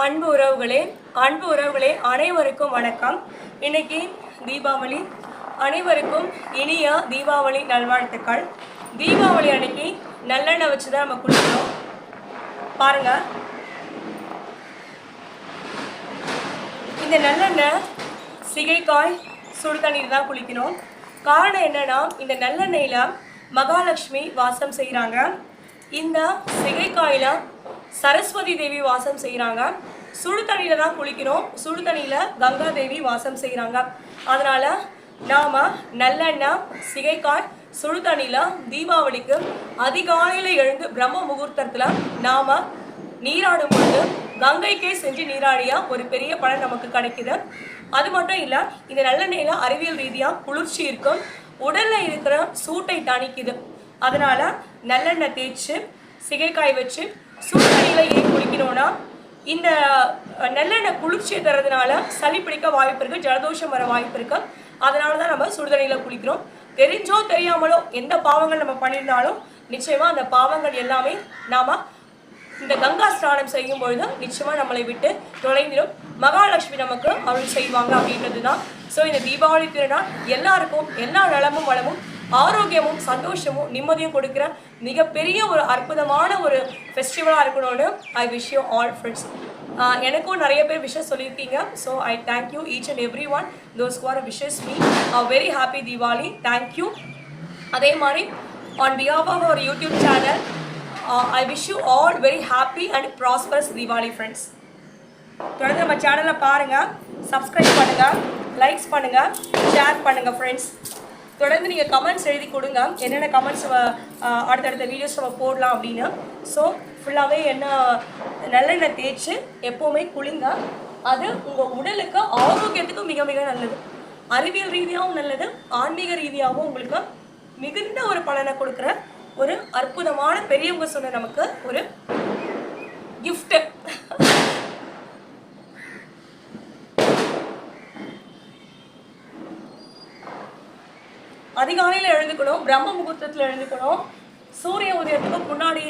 அன்பு உறவுகளே அன்பு உறவுகளே அனைவருக்கும் வணக்கம். இன்னைக்கு தீபாவளி. அனைவருக்கும் இனிய தீபாவளி நல்வாழ்த்துக்கள். தீபாவளி அன்னைக்கு நல்லெண்ணெய் வச்சு தான் நம்ம குளிக்கிறோம். பாருங்க. இந்த நல்லெண்ணெய் சிகைக்காய் சுடு தண்ணீர் தான் குளிக்கணும் காரணம் என்னன்னா இந்த நல்லெண்ணெயில் மகாலட்சுமி வாசம் செய்கிறாங்க இந்த சிகைக்காயில் சரஸ்வதி தேவி வாசம் செய்கிறாங்க சுடு தண்ணியில தான் குளிக்கிறோம். சுடு தண்ணியில் கங்கா தேவி வாசம் செய்கிறாங்க அதனால நாம நல்லெண்ணெய் சிகைக்காய் சுடு தண்ணியில் தீபாவளிக்கு அதிகாலையில் எழுந்து பிரம்ம முகூர்த்தத்தில் நாம நீராடும் பொழுது கங்கைக்கே செஞ்சு நீராடியா ஒரு பெரிய பலன் நமக்கு கிடைக்குது. அது மட்டும் இல்ல இந்த நல்லெண்ணெயில அறிவியல் ரீதியா குளிர்ச்சி இருக்கும். உடல்ல இருக்கிற சூட்டை தணிக்குது. அதனால நல்லெண்ணெய் தேய்ச்சு சிகைக்காய் வச்சு சூழ்நிலையை ஏன் குளிக்கணும்னா இந்த நெல்லெண்ணெய் நல்லெண்ணெய் குளிர்ச்சியை தரதுனால சளி பிடிக்க வாய்ப்பு இருக்கு ஜலதோஷம் வர வாய்ப்பு இருக்கு. அதனால தான் நம்ம சுடுதண்ணியில் குளிக்கிறோம். தெரிஞ்சோ தெரியாமலோ எந்த பாவங்கள் நம்ம பண்ணியிருந்தாலும் நிச்சயமா அந்த பாவங்கள் எல்லாமே நாம இந்த கங்கா ஸ்நானம் செய்யும் பொழுது நிச்சயமா நம்மளை விட்டு தொலைந்திடும். மகாலட்சுமி நமக்கு அருள் செய்வாங்க அப்படின்றது தான் ஸோ இந்த தீபாவளி திருநாள் எல்லாருக்கும் எல்லா நலமும் வளமும் ஆரோக்கியமும் சந்தோஷமும் நிம்மதியும் கொடுக்குற மிகப்பெரிய ஒரு அற்புதமான ஒரு ஃபெஸ்டிவலாக இருக்கணும்னு I wish you all friends எனக்கும் நிறைய பேர் விஷஸ் சொல்லியிருக்கீங்க. So I thank you each and every one those are wishes me very happy Deepavali thank you அதே மாதிரி on behalf of our YouTube channel I wish you all very happy and prosperous Deepavali friends தொடர்ந்து நம்ம சேனலை பாருங்கள் subscribe பண்ணுங்கள் likes பண்ணுங்கள் share பண்ணுங்கள் friends தொடர்ந்து நீங்கள் கமெண்ட்ஸ் எழுதி கொடுங்க. என்னென்ன கமெண்ட்ஸ் அடுத்தடுத்த வீடியோஸ் நம்ம போடலாம் அப்படின்னு. ஸோ ஃபுல்லாகவே என்ன நல்லெண்ணெய் தேய்ச்சி எப்போவுமே குளிங்க. அது உங்கள் உடலுக்கு ஆரோக்கியத்துக்கும் மிக மிக நல்லது. அறிவியல் ரீதியாகவும் நல்லது. ஆன்மீக ரீதியாகவும் உங்களுக்கு மிகுந்த ஒரு பலனை கொடுக்குற ஒரு அற்புதமான பெரியவங்க சொன்ன நமக்கு ஒரு அதிகாலையில் எழுந்துக்கணும் பிரம்ம முகூர்த்தத்தில் எழுந்துக்கணும். சூரிய உதயத்துக்கு முன்னாடி